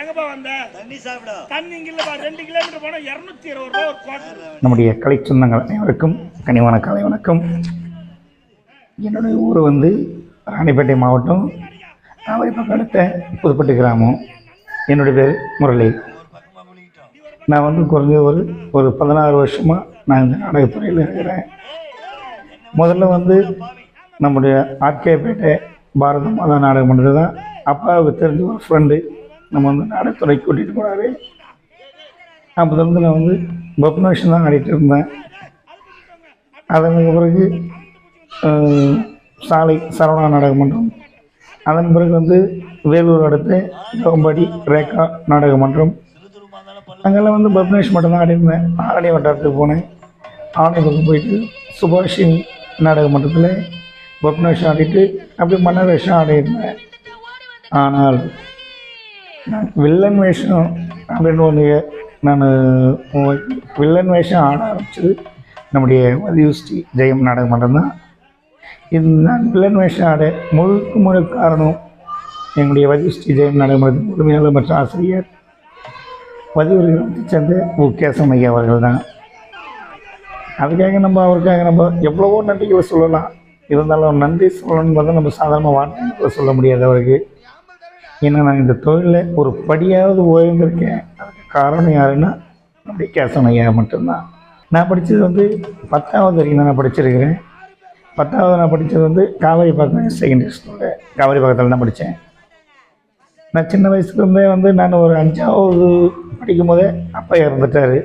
எங்கப்பா வந்த? தண்ணி சாப்பிடும் தண்ணி இங்க இல்லப்பா. ரெண்டு கிலோமீட்டர் போனா இருநூத்தி இருபது ரூபா ஒரு குவார்டர் நம்முடைய கலை சொந்தங்கள் அனைவருக்கும் கனிவான காலை வணக்கம். என்னுடைய ஊர் வந்து ராணிப்பேட்டை மாவட்டம். நாவரிப்பக்கம் அடுத்த புதுப்பட்டு கிராமம். என்னுடைய பேர் முரளி. நான் வந்து குறைஞ்ச ஒரு ஒரு பதினாறு வருஷமாக நான் இந்த நாடகத்துறையில் இருக்கிறேன். முதல்ல வந்து நம்முடைய ஆர்கேபேட்டை பாரத மாதா நாடகம் பண்ணுறது தான் அப்பாவுக்கு தெரிஞ்ச ஒரு ஃப்ரெண்டு நம்ம வந்து நாடகத்துறைக்கு கூட்டிகிட்டு போனார் அப்போதுலேருந்து நான் வந்து பப்னேஷன் தான் ஆடிட்டு இருந்தேன். அதற்கு பிறகு சாலை சரவணா நாடக மன்றம். அதன் பிறகு வந்து வேலூர் அடுத்து கோம்பாடி ரேகா நாடக மன்றம். அங்கெல்லாம் வந்து பப்னேஷ் மட்டும்தான் ஆடிருந்தேன். ஆரணி வட்டாரத்துக்கு போனேன். ஆரணி பக்கம் போயிட்டு சுபாஷினி நாடக மன்றத்தில் பப்னேஷ் ஆடிட்டு அப்படியே மன்னர் வேஷம் ஆனால் வில்லன் வேஷம் அப்படின்னு ஒன்று நான் வில்லன் வேஷம் ஆட ஆரம்பிச்சது நம்முடைய வதியுஸ்ரீ ஜெயம் நாடக மன்றம் தான் இது நான் வில்லன் வேஷம் ஆட முழுக்க முழுக்க காரணம் எங்களுடைய வதியுஸ்ரீ ஜெயம் நாடக மன்றத்தின் உரிமையாளர் மற்றும் ஆசிரியர் வதியூர் கிராமத்தைச் சேர்ந்த உ. ஐயா அவர்கள் தான். அதுக்காக நம்ம அவருக்காக நம்ம எவ்வளவோ நன்றிகளை சொல்லலாம். இருந்தாலும் நன்றி சொல்லணும்னு பார்த்தா நம்ம சாதாரண வார்த்தைகளை சொல்ல முடியாது அவருக்கு. ஏன்னா நான் இந்த தொழிலில் ஒரு படியாவது உயர்ந்திருக்கேன் அதுக்கு காரணம் யாருன்னா அப்படி கேசவன் ஐயா மட்டும்தான். நான் படித்தது வந்து பத்தாவது வரைக்கும் தான் நான் படிச்சிருக்கிறேன். பத்தாவது நான் படித்தது வந்து காவேரி பக்கம் செகண்டரி ஸ்கூலில் காவேரி பக்கத்தில் தான் படித்தேன் நான் சின்ன வயசுலேருந்தே வந்து நான் ஒரு அஞ்சாவது படிக்கும் போதே அப்பா இறந்துட்டார்.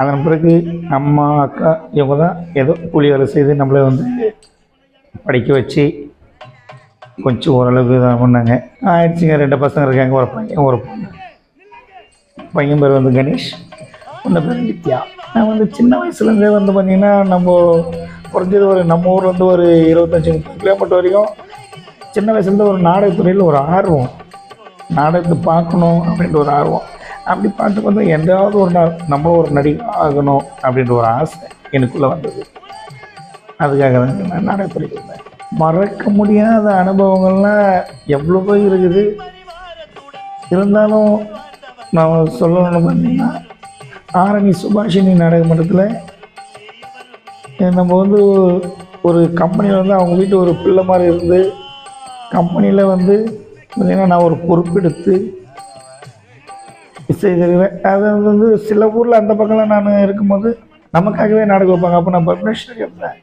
அதன் பிறகு அம்மா அக்கா இவங்க தான் ஏதோ கூலி வேலை செய்து நம்மளை வந்து படிக்க வச்சு கொஞ்சம் ஓரளவுக்கு இதாக பண்ணாங்க. ஆயிடுச்சுங்க. ரெண்டு பசங்க இருக்காங்க. ஒரு பையன் ஒரு பொண்ணு. பையன் பேர் வந்து கணேஷ். பொண்ணு பேர் நித்யா. நான் வந்து சின்ன வயசுலேருந்தே வந்து பார்த்திங்கன்னா நம்ம குறைஞ்சது ஒரு நம்ம ஊர் வந்து ஒரு இருபத்தஞ்சி முப்பது கிலோமீட்டர் வரைக்கும் சின்ன வயசுலேருந்து ஒரு நாடகத்துறையில் ஒரு ஆர்வம். நாடகத்தை பார்க்கணும் அப்படின்ற ஒரு ஆர்வம். அப்படி பார்த்து பார்த்தா என்றாவது ஒரு நாள் நம்ம ஒரு நடிகை ஆகணும் அப்படின்ற ஒரு ஆசை எனக்குள்ளே வந்தது. அதுக்காக தான் நான் நாடகத்துறைக்கு வந்தேன். மறக்க முடியாத அனுபவங்கள்லாம் எவ்வளவோ இருக்குது. இருந்தாலும் நான் சொல்லணும் பார்த்தீங்கன்னா ஆரணி சுபாஷினி நாடக மன்றத்தில் நம்ம வந்து ஒரு கம்பெனியில் வந்து அவங்க வீட்டு ஒரு பிள்ளை மாதிரி இருந்து கம்பெனியில் வந்து பார்த்திங்கன்னா நான் ஒரு பொறுப்பெடுத்து செய்திருக்கிறேன் அது வந்து சில ஊரில் அந்த பக்கம்லாம் நான் இருக்கும்போது நமக்காகவே நாடகம் வைப்பாங்க. அப்போ நான் பப்னேஸ்வர் இருந்தேன்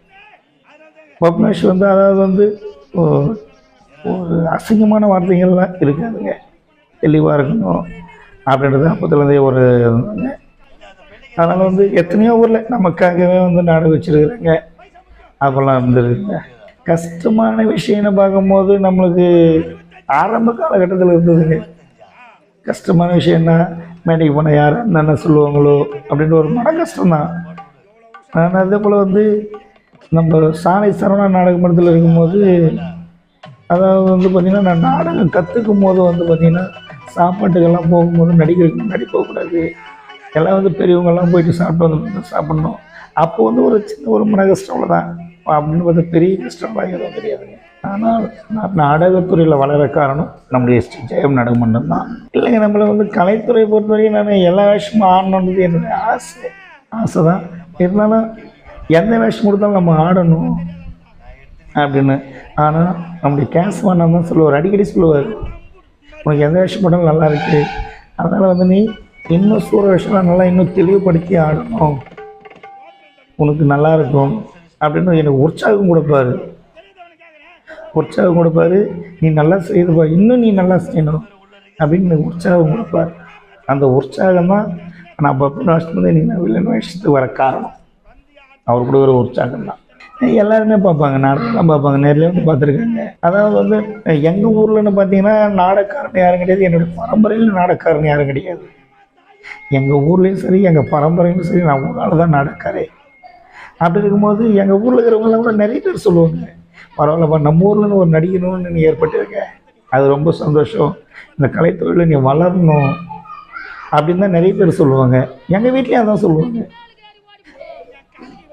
பப்னாஷ் வந்து அதாவது வந்து ஒரு அசிங்கமான வார்த்தைகள்லாம் இருக்காதுங்க. தெளிவாக இருக்கணும். அப்படின்றது அப்போத்துலேருந்தே ஒரு இருந்தாங்க அதனால் வந்து எத்தனையோ ஊரில் நமக்காகவே வந்து நாடகம் வச்சுருக்குறாங்க. அப்போல்லாம் இருந்துருக்குங்க. கஷ்டமான விஷயம்னு பார்க்கும்போது நம்மளுக்கு ஆரம்ப காலகட்டத்தில் இருந்ததுங்க. கஷ்டமான விஷயம்னா மேடைக்கு போனால் யார் என்னென்ன சொல்லுவாங்களோ அப்படின்ற ஒரு மன கஷ்டம்தான். ஆனால் அதே போல் வந்து நம்ம சாலை சரவணா நாடக மன்றத்தில் இருக்கும்போது அதாவது வந்து பார்த்திங்கன்னா நான் நாடகம் கற்றுக்கும் போது வந்து பார்த்திங்கன்னா சாப்பாட்டுக்கெல்லாம் போகும்போது நடிகருக்கு முன்னாடி போகக்கூடாது. எல்லாம் வந்து பெரியவங்கெல்லாம் போயிட்டு சாப்பிட்டு வந்து சாப்பிட்ணும். அப்போ வந்து ஒரு சின்ன ஒரு மன கஷ்டம் தான் அப்படின்னு பார்த்தா பெரிய கஷ்டம்லாம் எதுவும் தெரியாதுங்க. ஆனால் நான் நாடகத்துறையில் வளர காரணம் நம்முடைய ஸ்ரீ ஜெயம் நாடக மன்றம் தான். இல்லைங்க நம்மளை வந்து கலைத்துறை பொறுத்தவரைக்கும் நான் எல்லா விஷயமும் ஆடணுன்றது என்னுடைய ஆசை. ஆசை தான் இருந்தாலும் எந்த வேஷம் கொடுத்தாலும் நம்ம ஆடணும் அப்படின்னு. ஆனால் நம்முடைய கேசவானன் தான் சொல்லுவார் அடிக்கடி சொல்லுவார். உனக்கு எந்த வேஷம் போட்டாலும் நல்லா இருக்கு. அதனால் வந்து நீ இன்னும் சூற வேஷம்லாம் நல்லா இன்னும் தெளிவுபடுத்தி ஆடணும். உனக்கு நல்லா இருக்கும் அப்படின்னு எனக்கு உற்சாகம் கொடுப்பாரு. உற்சாகம் கொடுப்பாரு. நீ நல்லா செய்துப்பா இன்னும் நீ நல்லா செய்யணும் அப்படின்னு எனக்கு உற்சாகம் கொடுப்பார். அந்த உற்சாகம் தான் நான் பப்பு நாஷ்டம் நீ நான் வில்லன் வேஷத்துக்கு வர காரணம். அவர் கொடுக்குற உற்சாகம் தான். எல்லாருமே பார்ப்பாங்க. நாடகம்லாம் பார்ப்பாங்க. நேரில் வந்து பார்த்துருக்காங்க. அதாவது வந்து எங்கள் ஊர்லன்னு பார்த்தீங்கன்னா நாடக்காரன் யாரும் கிடையாது. என்னுடைய பரம்பரையில் நாடக்காரன் யாரும் கிடையாது. எங்கள் ஊர்லேயும் சரி எங்கள் பரம்பரையிலும் சரி நான் ஊரால் தான் நாடகக்காரே. அப்படி இருக்கும்போது எங்கள் ஊரில் இருக்கிறவங்களாம் கூட நிறைய பேர் சொல்லுவாங்க. பரவாயில்லப்பா நம்ம ஊர்லன்னு ஒரு நடிகணும்னு நீ ஏற்பட்டிருக்க. அது ரொம்ப சந்தோஷம். இந்த கலைத்தொழில நீ வளரணும் அப்படின்னு தான் நிறைய பேர் சொல்லுவாங்க. எங்கள் வீட்லேயும் அதான் சொல்லுவாங்க.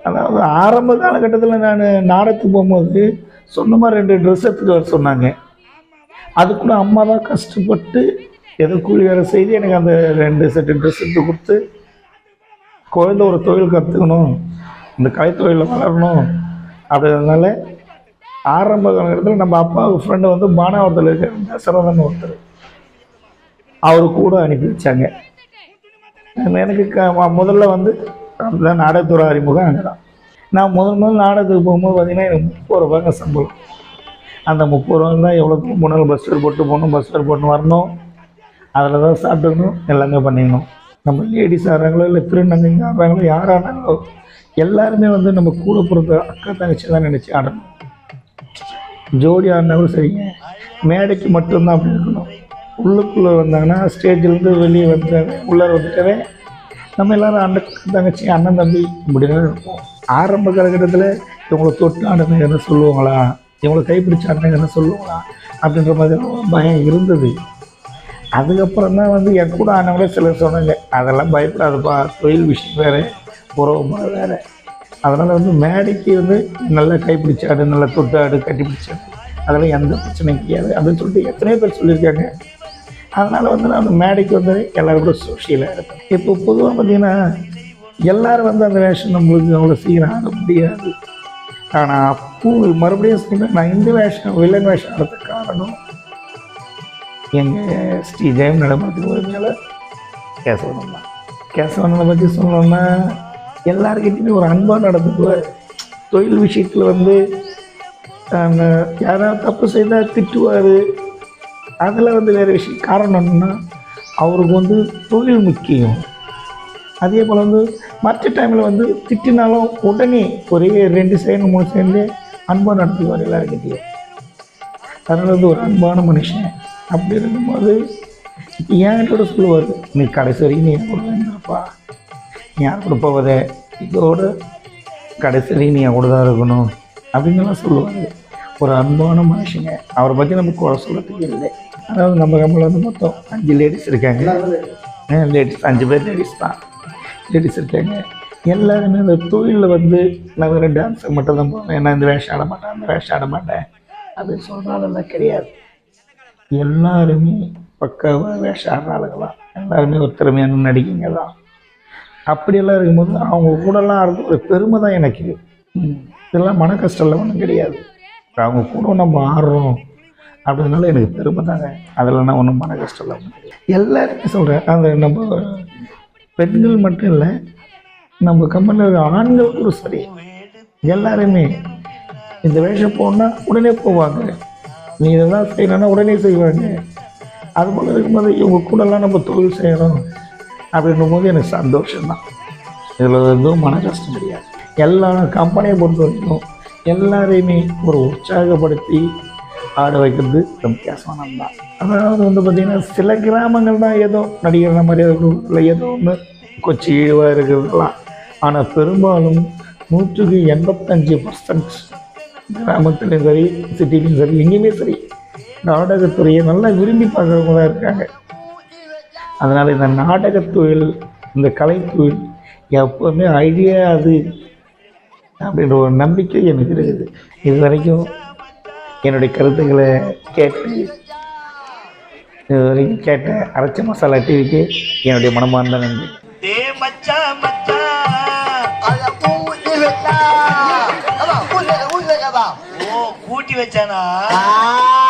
அதாவது ஆரம்ப காலகட்டத்தில் நான் நாடகத்துக்கு போகும்போது சொந்தமாக ரெண்டு ட்ரெஸ் எடுத்துகிட்டு வர சொன்னாங்க. அது கூட அம்மா தான் கஷ்டப்பட்டு எதோ கூலி வேலை செய்து எனக்கு அந்த ரெண்டு செட்டு ட்ரெஸ் எடுத்து கொடுத்து குழந்த ஒரு தொழில் கற்றுக்கணும் இந்த கலைத்தொழிலில் வளரணும் அப்படின்றதுனால ஆரம்ப காலகட்டத்தில் நம்ம அப்பாவுக்கு ஃப்ரெண்டு வந்து மாணவரத்தில் இருக்க தசரதன் ஒருத்தர் அவர் கூட அனுப்பி வச்சாங்க. எனக்கு க முதல்ல வந்து அந்த நாடகத்துறை அறிமுகம் அங்கே தான் நான் முதல் முதல் நாடகத்துக்கு போகும்போது பார்த்தீங்கன்னா எனக்கு முப்பது ரூபாங்க சம்பளம். அந்த முப்பது ரூபா தான் எவ்வளோ போனாலும் பஸ் ஃபேர் போட்டு போகணும் பஸ் ஃபேர் போட்டு வரணும். அதில் தான் சாப்பிட்டுக்கணும் எல்லாமே பண்ணிக்கணும். நம்ம லேடிஸ் ஆடுறாங்களோ இல்லை திருநங்கைங்க ஆடுறாங்களோ யாரானாங்களோ எல்லாருமே வந்து நம்ம கூட பிறந்த அக்கா தங்கச்சி தான் நினச்சி ஆடணும். ஜோடி ஆடினா கூட சரிங்க. மேடைக்கு மட்டும்தான் அப்படி இருக்கணும். உள்ளுக்குள்ளே வந்தாங்கன்னா ஸ்டேஜ்லேருந்து வெளியே வந்தாவே உள்ளார வந்துட்டாவே நம்ம எல்லாரும் அண்ணன் தங்கச்சி அண்ணன் தம்பி அப்படின்னு இருப்போம் ஆரம்ப காலகட்டத்தில் இவங்களை தொட்டு அண்ணன் என்ன சொல்லுவாங்களா? இவங்களை கைப்பிடிச்ச அண்ணன் என்ன சொல்லுவாங்களா? அப்படின்ற மாதிரி பயம் இருந்தது. அதுக்கப்புறம் தான் வந்து என் கூட ஆனவங்களே சிலர் சொன்னாங்க அதெல்லாம் பயப்படாதப்பா தொழில் விஷயம் வேறு உறவு வேறு. அதனால் வந்து மேடைக்கு வந்து நல்லா கைப்பிடிச்சாடு நல்லா தொட்டாடு கட்டி அதெல்லாம் எந்த பிரச்சனையும் கிடையாது. அப்படின்னு சொல்லிட்டு எத்தனையோ பேர் சொல்லியிருக்காங்க. அதனால் வந்து நான் அந்த மேடைக்கு வந்து எல்லோரும் கூட சோஷியலாக இருப்பேன். இப்போ பொதுவாக பார்த்தீங்கன்னா எல்லோரும் வந்து அந்த வேஷம் நம்மளுக்கு அவ்வளோ சீக்கிரம் ஆட முடியாது. ஆனால் அப்போ மறுபடியும் சொல்கிறேன் நான் இந்த வேஷம் வில்லன் வேஷம் ஆடுறது காரணம் எங்கள் ஸ்ரீ ஜெயம் நடமாட்டுக்கு வருதுனால கேசவனம் தான். கேசவனனை பற்றி சொல்லணும்னா எல்லாருக்கிட்டையுமே ஒரு அன்பாக நடந்துக்குவார் தொழில் விஷயத்தில் வந்து யாராவது தப்பு செய்தால் திட்டுவார். அதில் வந்து வேறு விஷயம். காரணம் என்னென்னா அவருக்கு வந்து தொழில் முக்கியம். அதே போல் வந்து மற்ற டைமில் வந்து திட்டினாலும் உடனே ஒரே ரெண்டு செகண்ட் மூணு செகண்ட்லேயே அன்பாக நடத்துவார் எல்லாருக்கிட்டையும் அதனால் வந்து ஒரு அன்பான மனுஷன். அப்படி இருக்கும்போது என்கிட்ட சொல்லுவார் நீ கடைசி வரைக்கும் நீ என் கூட இருந்தாப்பா நீ யார் கூட போவத இதோட கடைசி வரைக்கும் நீ என் கூட தான் இருக்கணும். அப்படின்னுலாம் சொல்லுவார். ஒரு அன்பான மனுஷங்க. அவரை பற்றி நம்ம குறை சொல்கிறதுக்கு இல்லை. அதாவது நம்ம கம்பெனியில் வந்து மொத்தம் அஞ்சு லேடிஸ் இருக்காங்க. லேடிஸ் அஞ்சு பேர் லேடிஸ் தான். லேடிஸ் இருக்காங்க. எல்லாருமே இந்த தொழிலில் வந்து நான் வெறும் டான்ஸுக்கு மட்டும் தான் போவேன் நான் இந்த வேஷம் ஆட மாட்டேன் அந்த வேஷம் ஆட மாட்டேன். அப்படின்னு சொல்கிறாலெல்லாம் கிடையாது. எல்லாருமே பக்காவாக வேஷம் ஆடுற ஆளுங்களாம் எல்லாருமே ஒரு திறமையான நடிகைங்க தான். அப்படியெல்லாம் இருக்கும்போது அவங்க கூடலாம் ஆடுறது ஒரு பெருமை தான் எனக்கு. இதெல்லாம் மன கஷ்டம்லாம் ஒன்றும் கிடையாது. அவங்க கூட நம்ம ஆடுறோம். அப்படினால எனக்கு பெருமை தாங்க. அதில் நான் ஒன்றும் மன கஷ்டம் இல்லை எல்லாருமே சொல்கிறேன் அந்த நம்ம பெண்கள் மட்டும் இல்லை நம்ம கம்பெனியில் இருக்க ஆண்கள் கூட சரி எல்லாருமே இந்த வேஷம் போனால் உடனே போவாங்க. நீ இதெல்லாம் செய்யணும்னா உடனே செய்வாங்க. அது போல் இருக்கும்போது இவங்க கூடலாம் நம்ம தொழில் செய்கிறோம் அப்படின்னும் போது எனக்கு சந்தோஷம்தான். இதில் எதுவும் மன கஷ்டம் கிடையாது. எல்லா கம்பெனியை பொறுத்த வரைக்கும் எல்லாரையுமே ஒரு உற்சாகப்படுத்தி ஆட வைக்கிறது ரொம்ப கேசவனம் தான் அதாவது வந்து பார்த்திங்கன்னா சில கிராமங்கள் தான் ஏதோ நடிகர் மாதிரி இருக்கும் இல்லை ஏதோ ஒன்று கொச்சி இழிவாக இருக்கிறதுலாம். ஆனால் பெரும்பாலும் நூற்றுக்கு எண்பத்தஞ்சு பர்சன்ட் கிராமத்துலேயும் சரி சிட்டிலையும் சரி எங்கேயுமே சரி நாடகத்துறையை நல்லா விரும்பி பார்க்குறவங்க தான் இருக்காங்க. அதனால் இந்த நாடகத் தொழில் இந்த கலைத்தொழில் எப்போவுமே அழியாது அப்படின்ற ஒரு நம்பிக்கை எனக்கு இருக்குது. இது வரைக்கும் என்னுடைய கருத்துக்களை கேட்டு இது வரைக்கும் கேட்ட அரைச்ச மசாலா டிவிக்கு என்னுடைய மனமார்ந்த நன்றி. கூட்டி வச்சானா? ஆ.